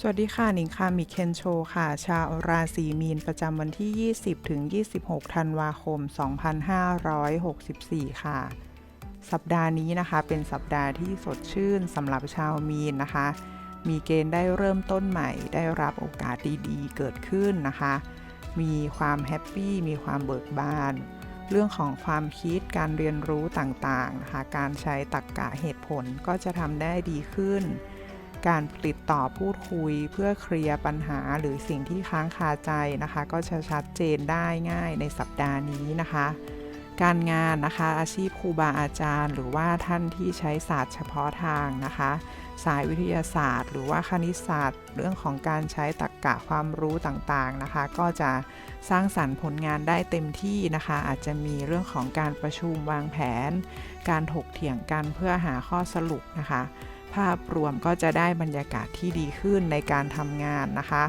สวัสดีค่ะหนิงคามิเคนโชค่ะ ชาวราศีมีนประจำวันที่ 20 ถึง 26 ธันวาคม 2564 ค่ะ สัปดาห์นี้นะคะ เป็นสัปดาห์ที่สดชื่นสำหรับชาวมีนนะคะ มีเกณฑ์ได้เริ่มต้นใหม่ ได้รับโอกาสดีๆ เกิดขึ้นนะคะ มีความแฮปปี้ มีความเบิกบาน เรื่องของความคิด การเรียนรู้ต่างๆนะคะ การใช้ตรรกกะเหตุผลก็จะทำได้ดีขึ้น การติดต่อพูดคุยเพื่อเคลียร์ปัญหาหรือสิ่งที่ค้างคาใจนะคะ ก็จะชัดเจนได้ง่ายในสัปดาห์นี้นะคะ การงานนะคะอาชีพครูบาอาจารย์ หรือว่าท่านที่ใช้ศาสตร์เฉพาะทางนะคะ สายวิทยาศาสตร์ หรือว่าคณิตศาสตร์ เรื่องของการใช้ตรรกกะความรู้ต่างๆนะคะ ก็จะสร้างสรรค์ผลงานได้เต็มที่นะคะ อาจจะมีเรื่องของการประชุมวางแผน การถกเถียงกันเพื่อหาข้อสรุปนะคะ ภาพรวมก็จะได้บรรยากาศที่ดีขึ้นในการทำงานนะคะ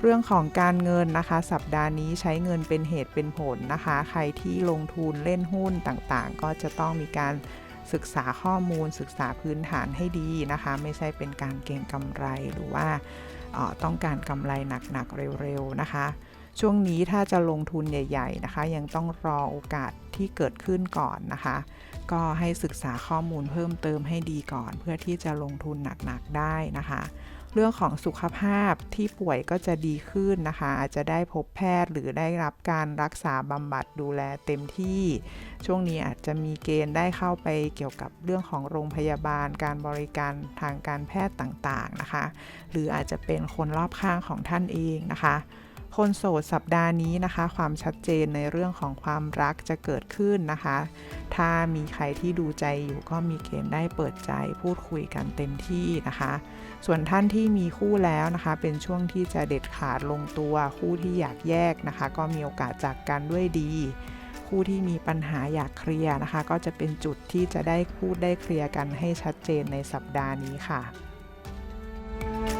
เรื่องของการเงินนะคะ สัปดาห์นี้ใช้เงินเป็นเหตุเป็นผลนะคะ ใครที่ลงทุนเล่นหุ้นต่างๆ ก็จะต้องมีการศึกษาข้อมูลศึกษาพื้นฐานให้ดีนะคะ ไม่ใช่เป็นการเก็งกำไรหรือว่าออต้องการกำไรหนักๆเร็วๆนะคะ ช่วงนี้ถ้าจะลงทุนใหญ่ ๆ นะคะ ยังต้องรอโอกาสที่เกิดขึ้นก่อนนะคะ ก็ให้ศึกษาข้อมูลเพิ่มเติมให้ดีก่อน เพื่อที่จะลงทุนหนักๆได้นะคะ เรื่องของสุขภาพที่ป่วยก็จะดีขึ้นนะคะ อาจจะได้พบแพทย์หรือได้รับการรักษาบำบัดดูแลเต็มที่ ช่วงนี้อาจจะมีเกณฑ์ได้เข้าไปเกี่ยวกับเรื่องของโรงพยาบาล การบริการทางการแพทย์ต่างๆนะคะ หรืออาจจะเป็นคนรอบข้างของท่านเองนะคะ คนโสดสัปดาห์นี้นะคะ ความชัดเจนในเรื่องของความรักจะเกิดขึ้นนะคะ ถ้ามีใครที่ดูใจอยู่ก็มีเกณฑ์ได้เปิดใจพูดคุยกันเต็มที่นะคะ ส่วนท่านที่มีคู่แล้วนะคะ เป็นช่วงที่จะเด็ดขาดลงตัวคู่ที่อยากแยกนะคะ ก็มีโอกาสจากกันด้วยดีคู่ที่มีปัญหาอยากเคลียร์นะคะ ก็จะเป็นจุดที่จะได้พูดได้เคลียร์กันให้ชัดเจนในสัปดาห์นี้ค่ะ